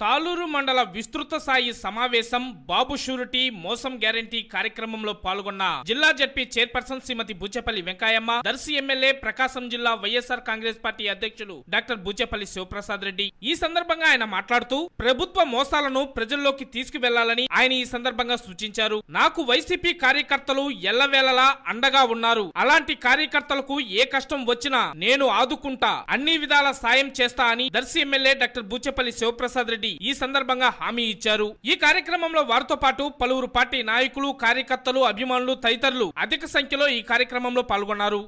తాలూరు మండల విస్తృత స్థాయి సమావేశం బాబు షూరిటీ మోసం గ్యారంటీ కార్యక్రమంలో పాల్గొన్న జిల్లా ZP chairperson Srimathi Buchepalli Venkayamma Darsi MLA Prakasam జిల్లా వైఎస్ఆర్ కాంగ్రెస్ పార్టీ అధ్యక్షులు డాక్టర్ బుచ్చేపల్లి శివప్రసాద్ రెడ్డి. ఈ సందర్భంగా ఆయన మాట్లాడుతూ ప్రభుత్వ మోసాలను ప్రజల్లోకి తీసుకువెళ్ళాలని ఆయన ఈ సందర్భంగా సూచించారు. నాకు వైసీపీ కార్యకర్తలు ఎల్లవేళలా అండగా ఉన్నారు. అలాంటి కార్యకర్తలకు ఏ కష్టం వచ్చినా నేను ఆదుకుంటా అన్ని విధాల సాయం చేస్తా అని దర్శి ఎమ్మెల్యే డాక్టర్ బూచెపల్లి శివప్రసాద్ రెడ్డి రెడ్డి ఈ సందర్భంగా హామీ ఇచ్చారు. ఈ కార్యక్రమంలో వారితో పాటు పలువురు పార్టీ నాయకులు కార్యకర్తలు అభిమానులు తదితరులు అధిక సంఖ్యలో ఈ కార్యక్రమంలో పాల్గొన్నారు.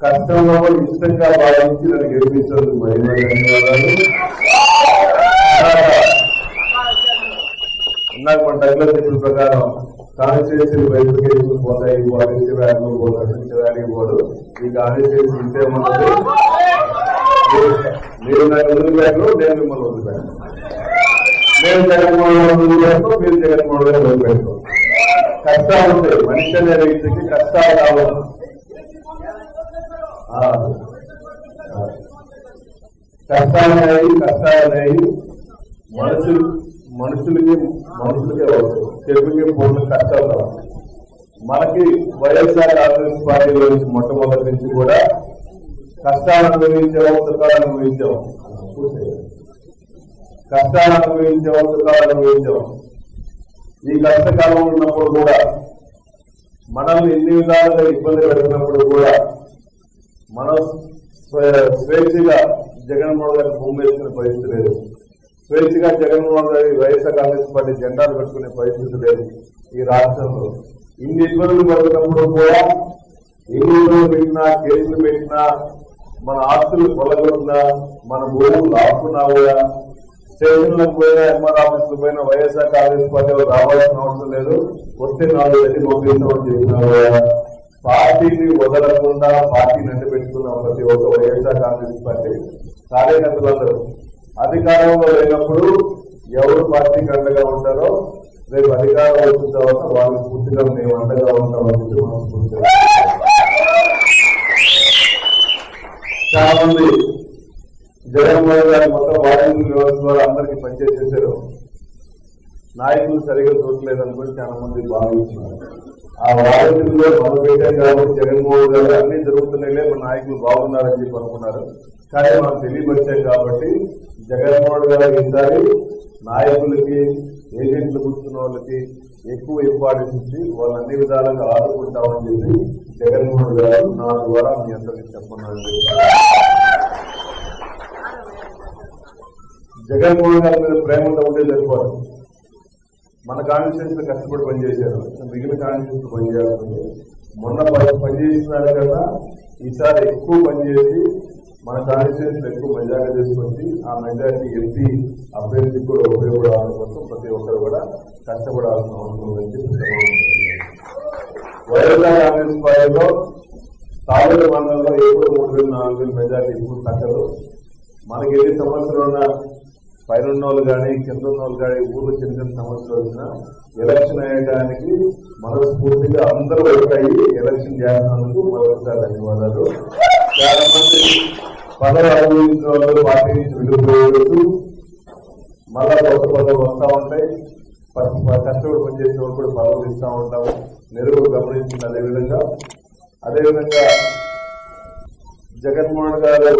కష్టంలో ఇష్టంగా భావించి నన్ను గెలిపించినందుకు మరీ ఇందాక మన డగ్లస్ చెప్పిన ప్రకారం కాన్స్టిట్యూన్సీ బయటకు కేసులు పోతాయి పాలిసీ వ్యాఖ్యలు పోతాయి వ్యాఖ్యలు ఈ కాన్స్టిట్యూన్సీ ఇంతే ఉన్నది మీరు నాకు వదిలిపెట్టను నేను మిమ్మల్ని వదిలిపెట్టను నేను జగన్మోహన్ రెడ్డి వదిలిపెట్టను మీరు జగన్మోహన్ రెడ్డి వదిలిపెట్టను కష్టాలు ఉంటాయి మనిషి అనే వ్యక్తికి కష్టాలు కావాలి కష్టాలనేవి కష్టాలనేవి మనుషులు మనుషులకి మనుషులకే అవుతాయి చెరువుకి పూర్ణ కష్టాలు రావాలి మనకి వైఎస్ఆర్ కాంగ్రెస్ పార్టీ గురించి మొట్టమొదటి నుంచి కూడా కష్టాలు అనుభవించాం సుఖాలు అనుభవించాం కష్టాలు అనుభవించాం సుఖాలు అనుభవించాం ఈ కష్టకాలం ఉన్నప్పుడు కూడా మనల్ని ఎన్ని విధాలుగా ఇబ్బంది పెడుతున్నప్పుడు కూడా మనం స్వే- స్వేచ్ఛగా జగన్మోహన్ గారి భూమి వేసుకునే పరిస్థితి లేదు. స్వేచ్ఛగా జగన్మోహన్ గారి వైఎస్ఆర్ కాంగ్రెస్ పార్టీ జెండాలు పెట్టుకునే పరిస్థితి లేదు ఈ రాష్ట్రంలో. ఇన్ని ఇబ్బందులు పడుతున్నప్పుడు కూడా ఎన్ని ఇబ్బందులు పెట్టినా కేసులు పెట్టినా మన ఆస్తులు కొలగొట్టినా మన భూములు లాక్కున్నా స్టేషన్లకు పోయినా ఎంఆర్ ఆఫీసులకు పోయినా వైఎస్ఆర్ కాంగ్రెస్ పార్టీలో రావాల్సిన అవసరం లేదు. వస్తే నాలుగు గట్టి పంపిస్తామని పార్టీని వదలకుండా పార్టీని అంటిపెట్టుకున్న ప్రతి ఒక్క వైఎస్ఆర్ కాంగ్రెస్ పార్టీ కార్యకర్తలందరూ అధికారంలో లేనప్పుడు ఎవరు పార్టీకి అండగా ఉంటారో రేపు అధికారం వచ్చిన తర్వాత వాళ్ళకి పూర్తిగా మేము అండగా ఉంటామని చెప్పి మనం చాలా మంది జగన్మోహన్ గారి మొత్తం వాలంటీర్ వ్యవస్థ ద్వారా అందరికీ పనిచేసేసారు నాయకులు సరిగా చూడలేదు అనుకుని చాలా మంది భావిస్తున్నారు. ఆ వాలంటీర్లో మనం కాబట్టి జగన్మోహన్ గారు అన్ని జరుగుతున్నాయిలే మన నాయకులు బాగున్నారని చెప్పి అనుకున్నారు. కానీ మనం తెలియపరిచాం కాబట్టి జగన్మోహన్ గారు ఈసారి నాయకులకి ఏజెంట్లు కూర్చున్న వాళ్ళకి ఎక్కువ ఇంపార్టెన్స్ ఇచ్చి వాళ్ళు అన్ని విధాలుగా ఆదుకుంటామని చెప్పి జగన్మోహన్ గారు నా ద్వారా మీ అందరికి చెప్పమన్నారు. జగన్మోహన్ గారి మీద ప్రేమతో ఉంటే సరిపోదు మన కాన్స్టిట్యూన్స్ కష్టపడి పనిచేశారు. మిగిలిన కాన్స్టిట్యూన్స్ పనిచేయాల్సింది. మొన్న పని- పనిచేసిన దానికన్నా ఈసారి ఎక్కువ పనిచేసి మన కాన్స్టిట్యూన్స్ ఎక్కువ మెజారిటీ తీసుకొచ్చి ఆ మెజారిటీ ఎంపీ అభ్యర్థికి కూడా ఉపయోగపడాలని కోసం ప్రతి ఒక్కరు కూడా కష్టపడాల్సిన అవసరం ఉందని చెప్పి తెలియజేస్తున్నాను. వైఎస్ఆర్ కాంగ్రెస్ పార్టీలో తాలూరు మండలంలో ఎప్పుడు మూడు వేల నాలుగు వేల మెజారిటీ ఎప్పుడు తగ్గదు. మనకి ఎన్ని సమస్యలు ఉన్నా పైన ఉన్న వాళ్ళు కానీ కింద ఉన్న వాళ్ళు కానీ ఊర్లో చిన్న చిన్న సమస్యలు వచ్చినా ఎలక్షన్ అయ్యడానికి మనస్ఫూర్తిగా అందరూ ఒకటయ్యి ఎలక్షన్ చేస్తున్నందుకు మరొకసారి ధన్యవాదాలు. చాలా మంది పదవి అనుభవించిన వాళ్ళు పార్టీ నుంచి వెళ్ళిపోవచ్చు మళ్ళా కొత్త పదవులు వస్తూ ఉంటాయి. కష్టపడి పనిచేసే వాళ్ళు కూడా పదవులు ఇస్తూ ఉంటాము మెరుగు గమనించింది అదేవిధంగా. అదేవిధంగా జగన్మోహన్ గారు